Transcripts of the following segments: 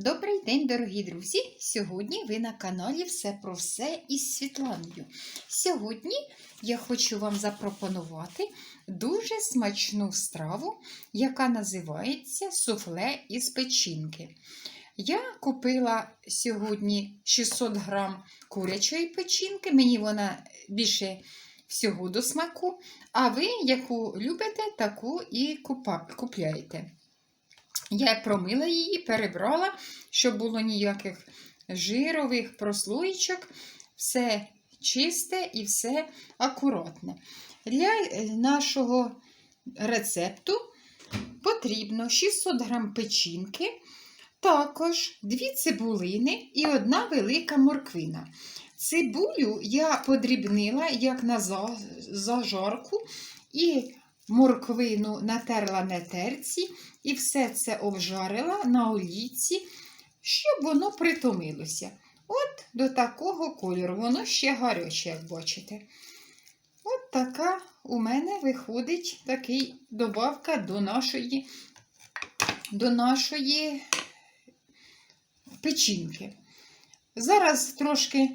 Добрий день, дорогі друзі! Сьогодні ви на каналі Все про все із Світланою. Сьогодні я хочу вам запропонувати дуже смачну страву, яка називається суфле із печінки. Я купила сьогодні 600 грам курячої печінки, мені вона більше всього до смаку. А ви, яку любите, таку і купляйте. Я промила її, перебрала, щоб було ніяких жирових прослоїчок. Все чисте і все акуратне. Для е, нашого рецепту потрібно 600 г печінки, також 2 цибулини і одна велика морквина. Цибулю я подрібнила як на за- зажарку і морквину натерла на терці і все це обжарила на олійці, щоб воно притомилося. От до такого кольору, воно ще гаряче, як бачите. От така у мене виходить такий добавка до нашої, до нашої печінки. Зараз трошки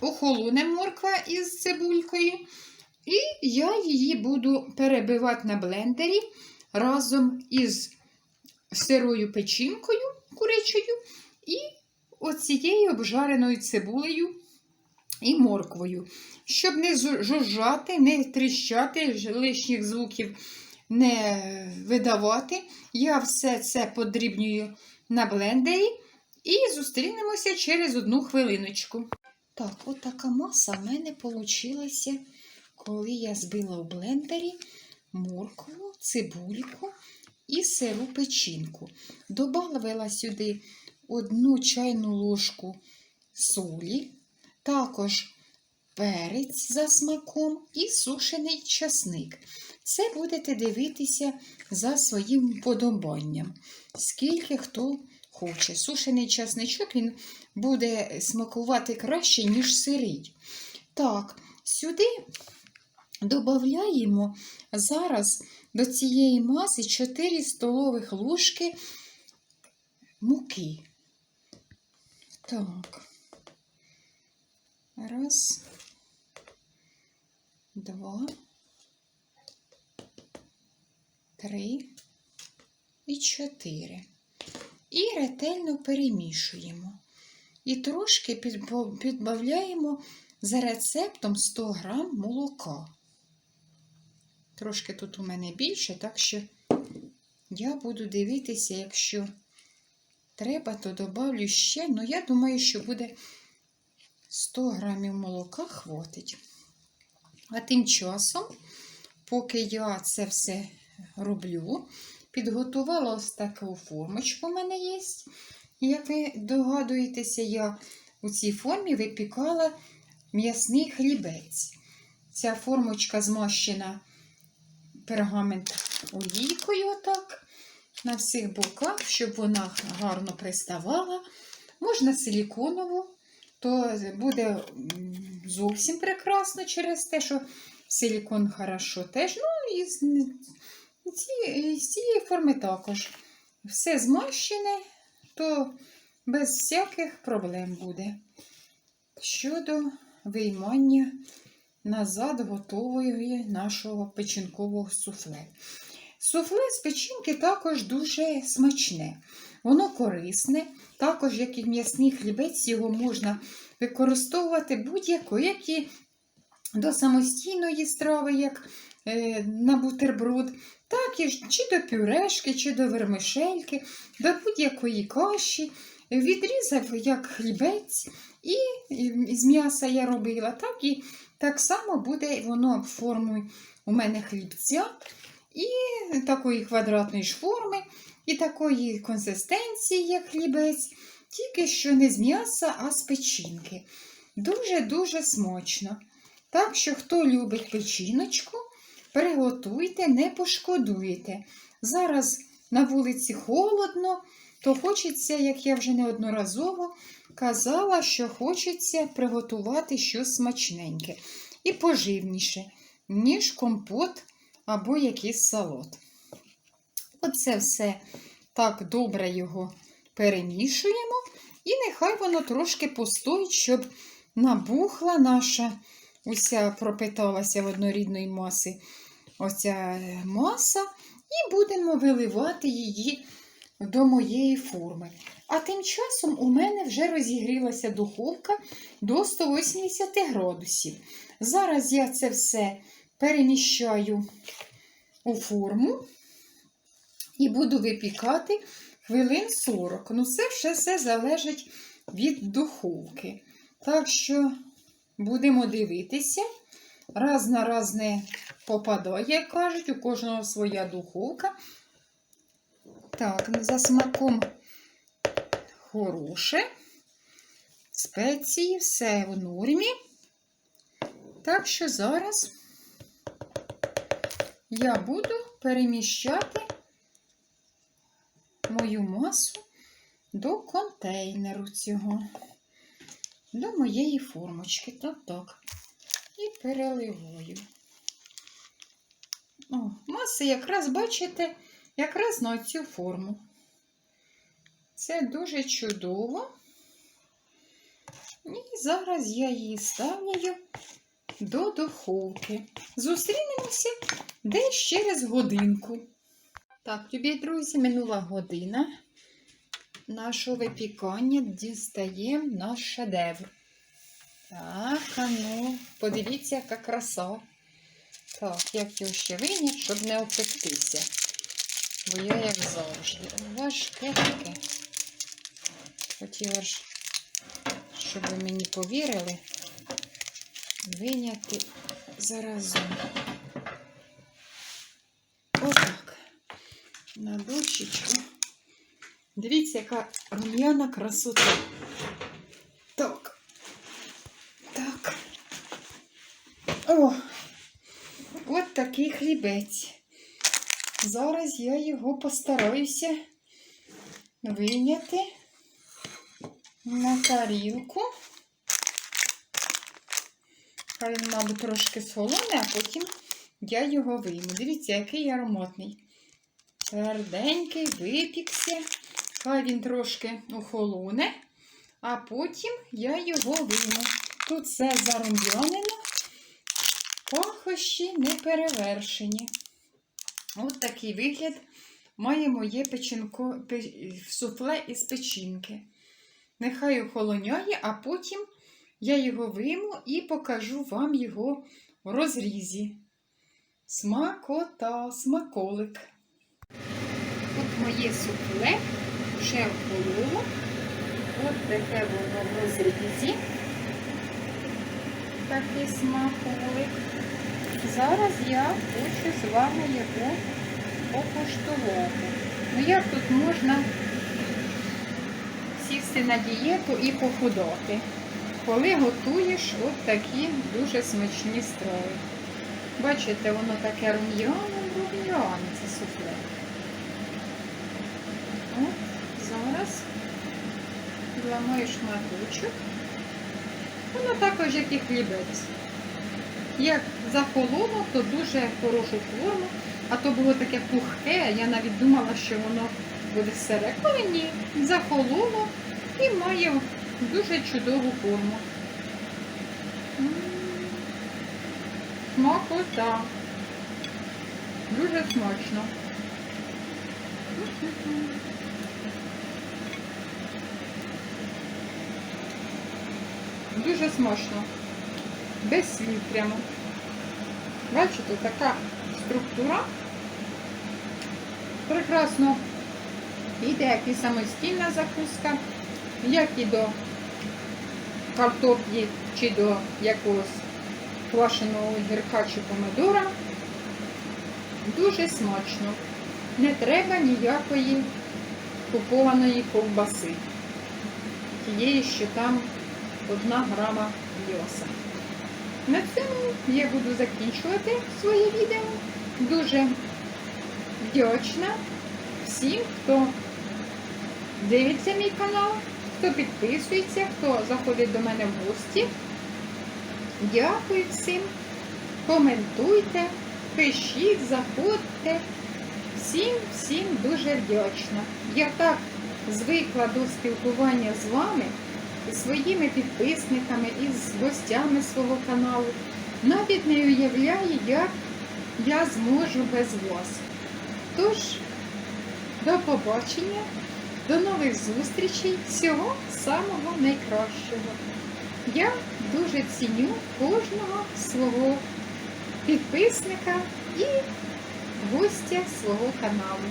охолоне морква із цибулькою. І я її буду перебивати на блендері разом із сирою печінкою курячою і оцією обжареною цибулею і морквою. Щоб не жужжати, не тріщати, лишніх звуків не видавати, я все це подрібнюю на блендері і зустрінемося через одну хвилиночку. Так, от така маса в мене вийшла коли я збила у блендері моркву, цибульку і сиру печінку. Добавила сюди одну чайну ложку солі, також перець за смаком і сушений часник. Це будете дивитися за своїм подобанням, скільки хто хоче. Сушений часничок він буде смакувати краще, ніж сирий. Так, сюди Додаємо зараз до цієї маси 4 столових ложки муки. Так. Раз, два, три і чотири. І ретельно перемішуємо. І трошки підбавляємо за рецептом 100 грам молока. Трошки тут у мене більше, так що я буду дивитися, якщо треба, то добавлю ще. Ну, я думаю, що буде 100 грамів молока хватить. А тим часом, поки я це все роблю, підготувала ось таку формочку у мене є. Як ви догадуєтеся, я у цій формі випікала м'ясний хлібець. Ця формочка змащена пергамент олійкою отак, на всіх боках, щоб вона гарно приставала. Можна силіконову, то буде зовсім прекрасно через те, що силікон хорошо теж. Ну і з, цієї форми також. Все змащене, то без всяких проблем буде. Щодо виймання назад готової нашого печінкового суфле. Суфле з печінки також дуже смачне. Воно корисне, також, як і м'ясний хлібець, його можна використовувати будь-яко, як і до самостійної страви, як е, на бутерброд, так і чи до пюрешки, чи до вермишельки, до будь-якої каші. Відрізав як хлібець, і з м'яса я робила, так і так само буде воно формою у мене хлібця, і такої квадратної ж форми, і такої консистенції, як хлібець, тільки що не з м'яса, а з печінки. Дуже-дуже смачно. Так що, хто любить печіночку, приготуйте, не пошкодуєте. Зараз на вулиці холодно, то хочеться, як я вже неодноразово казала, що хочеться приготувати щось смачненьке і поживніше, ніж компот або якийсь салат. Оце все так добре його перемішуємо, і нехай воно трошки постоїть, щоб набухла наша, уся пропиталася в однорідної маси оця маса, і будемо виливати її до моєї форми. А тим часом у мене вже розігрілася духовка до 180 градусів. Зараз я це все переміщаю у форму і буду випікати хвилин 40. Ну, це ще все залежить від духовки. Так що будемо дивитися. Раз на раз не попадає, як кажуть, у кожного своя духовка. Так, ну, за смаком хороше. Спеції, все в нормі. Так що зараз я буду переміщати мою масу до контейнеру цього, до моєї формочки. Так, так. І переливаю. О, маса якраз, бачите, якраз на цю форму. Це дуже чудово. І зараз я її ставлю до духовки. Зустрінемося десь через годинку. Так, любі друзі, минула година нашого випікання дістаємо наш шедевр. Так, а ну, подивіться, яка краса. Так, як його ще вийняти, щоб не опектися. Бо я, як завжди, важке таке. Хотіла ж, щоб ви мені повірили, виняти заразом. Отак. На дощечку. Дивіться, яка рум'яна красота. Так. Так. О! От такий хлібець. Зараз я його постараюся вийняти на тарілку. Хай він, мабуть, трошки солоне, а потім я його вийму. Дивіться, який ароматний. Тверденький, випікся. Хай він трошки охолоне, а потім я його вийму. Тут все зарум'янено, пахощі не перевершені. От такий вигляд має моє печінко, суфле із печінки. Нехай охолоняє, а потім я його вийму і покажу вам його в розрізі. Смакота, смаколик. От моє суфле вже охололо. От таке воно в розрізі. Такий смаколик. Зараз я хочу з вами його покуштувати. Ну як тут можна сісти на дієту і похудати, коли готуєш от такі дуже смачні страви. Бачите, воно таке рум'яне, рум'яне це суфле. Зараз зламаю шматочок. Воно також, як і хлібець. Як захололо, то дуже хорошу форму, а то було таке пухке, я навіть думала, що воно буде сире. Але ні, захололо і має дуже чудову форму. Смакота. Дуже смачно. Дуже смачно. Без слів прямо. Бачите, така структура. Прекрасно йде як і самостійна закуска, як і до картоплі чи до якогось квашеного гірка чи помидора. Дуже смачно. Не треба ніякої купованої ковбаси. Тієї, що там одна грама м'яса. На цьому я буду закінчувати своє відео. Дуже вдячна всім, хто дивиться мій канал, хто підписується, хто заходить до мене в гості. Дякую всім. Коментуйте, пишіть, заходьте. Всім, всім дуже вдячна. Я так звикла до спілкування з вами, своїми підписниками і з гостями свого каналу. Навіть не уявляю, як я зможу без вас. Тож, до побачення, до нових зустрічей, всього самого найкращого. Я дуже ціню кожного свого підписника і гостя свого каналу.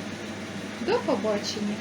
До побачення!